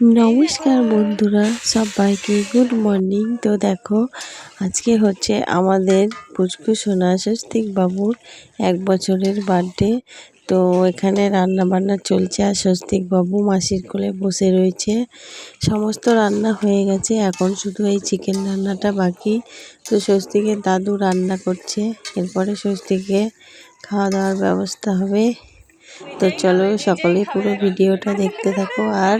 নমস্কার বন্ধুরা, সবাইকে গুড মর্নিং তো দেখো, আজকে হচ্ছে আমাদের পুচকু সোনা স্বস্তিক বাবুর এক বছরের বার্থডে তো এখানে রান্না বান্না চলছে আর স্বস্তিক বাবু মাসির কোলে বসে রয়েছে। সমস্ত রান্না হয়ে গেছে, এখন শুধু এই চিকেন রান্নাটা বাকি। তো স্বস্তিকের দাদু রান্না করছে, এরপরে স্বস্তিকে খাওয়া দাওয়ার ব্যবস্থা হবে। তো চলো সকলে পুরো ভিডিওটা দেখতে থাকো। আর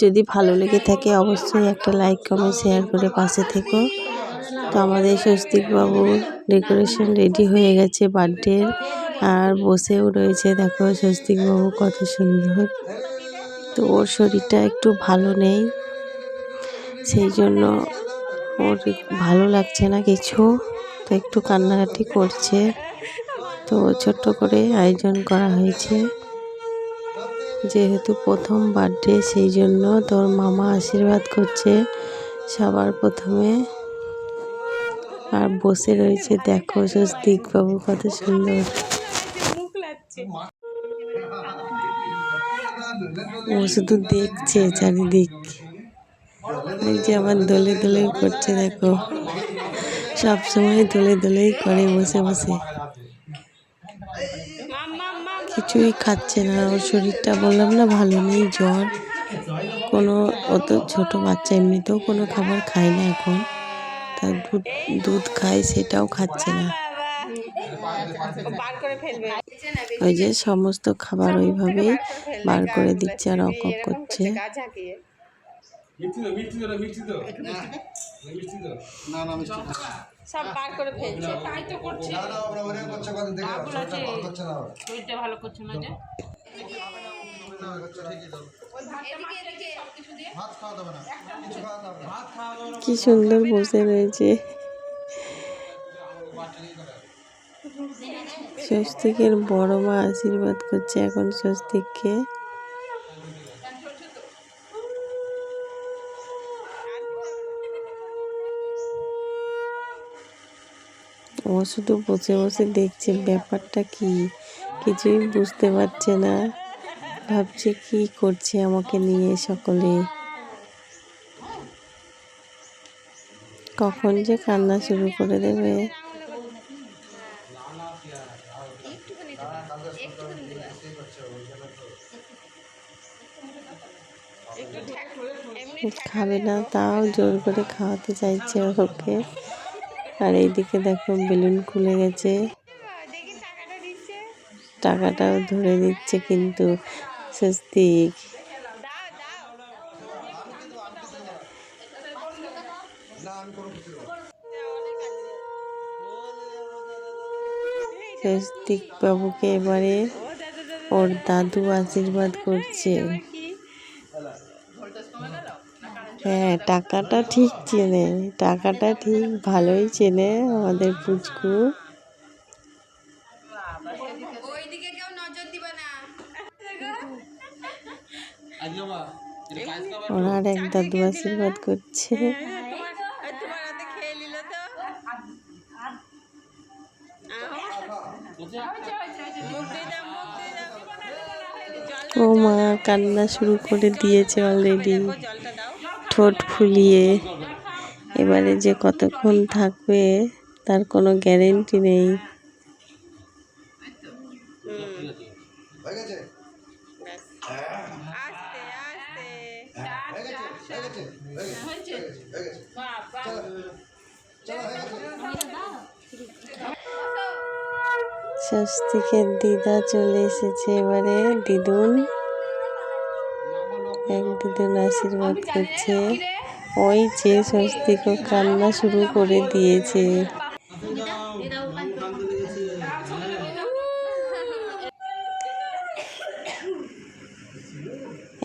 যদি ভালো লেগে থাকে, অবশ্যই একটা লাইক কমেন্ট শেয়ার করে পাশে থেকো। তো আমাদের স্বস্তিকবাবুর ডেকোরেশন রেডি হয়ে গেছে বার্থডে আর বসেও রয়েছে, দেখো স্বস্তিকবাবু কত সুন্দর। তো ওর শরীরটা একটু ভালো নেই, সেই জন্য ওর ভালো লাগছে না কিছু। তো একটু কান্নাকাটি করছে। তো ছোট্ট করে আয়োজন করা হয়েছে। যেহেতু প্রথম বার্থডে সেই জন্য তোর মামা আশীর্বাদ করছে সবার প্রথমে। আর বসে রয়েছে, দেখো স্বস্তিক বাবু কত সুন্দর। ও শুধু দেখছে চারিদিক। এই যে আমার দোলে দোলে করছে, দেখো। সব সময় দোলে দোলেই করে বসে বসে। কিছুই খাচ্ছে না। ওর শরীরটা বললাম না, ভালো নেই জ্বর। কোনো অত ছোট বাচ্চা, এমনিতেও কোনো খাবার খায় না এখন। তার দুধ দুধ খায়, সেটাও খাচ্ছে না। ওই যে সমস্ত খাবার ওইভাবেই বার করে দিচ্ছে আর অক করছে। সব বার করে ফেলছে। তাই তো করছে। শরীরটা ভালো করছে না যে। কি সুন্দর বসে রয়েছে। স্বস্তিকের বড় মা আশীর্বাদ করছে এখন স্বস্তিককে। ও শুধু বসে বসে দেখছে ব্যাপারটা কি? কিছুই বুঝতে পারছে না। ভাবছে কি করছে আমাকে নিয়ে সকলে। কখন যে কান্না শুরু করে দেবে? খাবে না, তাও জোর করে খাওয়াতে চাইছে ওকে। আর এইদিকে দেখো বেলুন খুলে গেছে। টাকাটাও ধরে দিচ্ছে কিন্তু স্বস্তিক। স্বস্তিক বাবুকে এবারে ওর দাদু আশীর্বাদ করছে। হ্যাঁ টাকাটা ঠিক চেনে। টাকাটা ঠিক ভালোই চেনে আমাদের পুচকু। ওনার এক দাদু আশীর্বাদ করছে। তো ও মা, কান্না শুরু করে দিয়েছে অলরেডি ঠোঁট ফুলিয়ে। এবারে যে কতক্ষণ থাকবে, তার কোনো গ্যারেন্টি নেই। স্বস্তিকের দিদা চলে এসেছে এবারে। দিদুন, এক দিদুন আশীর্বাদ করছে। ওই যে স্বস্তিকও কান্না শুরু করে দিয়েছে।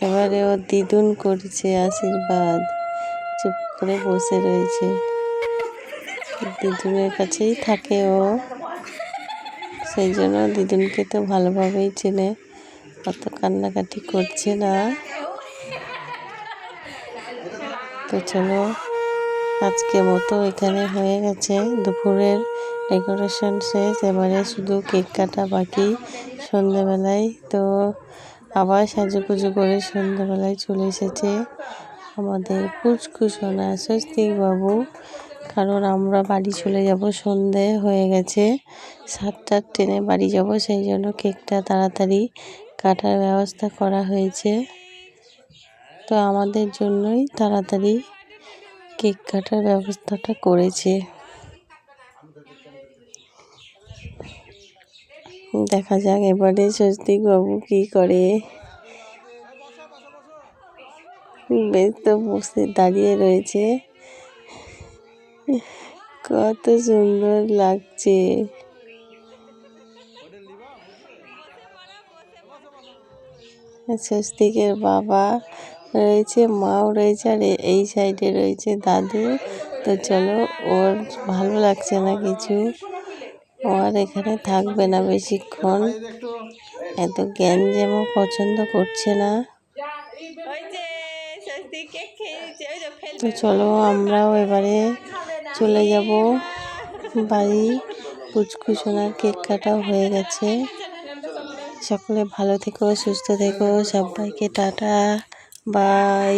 এবারে ও দিদুন করছে আশীর্বাদ। চুপ করে বসে রয়েছে। দিদুনের কাছেই থাকে ও। সেই জন্য দিদুনকে তো ভালোভাবেই চেনে। অত কান্নাকাটি করছে না। তো চলো, আজকে মতো এখানে হয়ে গেছে। দুপুরের ডেকোরেশন শেষ, এবারে শুধু কেক কাটা বাকি সন্ধেবেলায়। তো আবার সাজুগুজু করে সন্ধ্যাবেলায় চলে এসেছে আমাদের পুচকু সোনা স্বস্তিক বাবু কারণ আমরা বাড়ি চলে যাব সন্ধে হয়ে গেছে। সাতটার ট্রেনে বাড়ি যাব, সেই জন্য কেকটা তাড়াতাড়ি কাটার ব্যবস্থা করা হয়েছে। তো আমাদের জন্যই তাড়াতাড়ি কেক কাটার ব্যবস্থাটা করেছে। দেখা যাক এবারে স্বস্তিক বাবু কি করে। বেশ তো বসে দাঁড়িয়ে রয়েছে। কত সুন্দর লাগছে। স্বস্তিকের বাবা রয়েছে, মাও রয়েছে, আর এই সাইডে রয়েছে দাদু। তো চলো, ওর ভালো লাগছে না কিছু। ও আর এখানে থাকবে না বেশিক্ষণ। এত জ্ঞান যেমন পছন্দ করছে না। তো চলো, আমরাও এবারে চলে যাব। বাড়ি। পুচকু সোনার কেক কাটাও হয়ে গেছে। সকলে ভালো থেকো, সুস্থ থেকো, সবাইকে টাটা, বাই।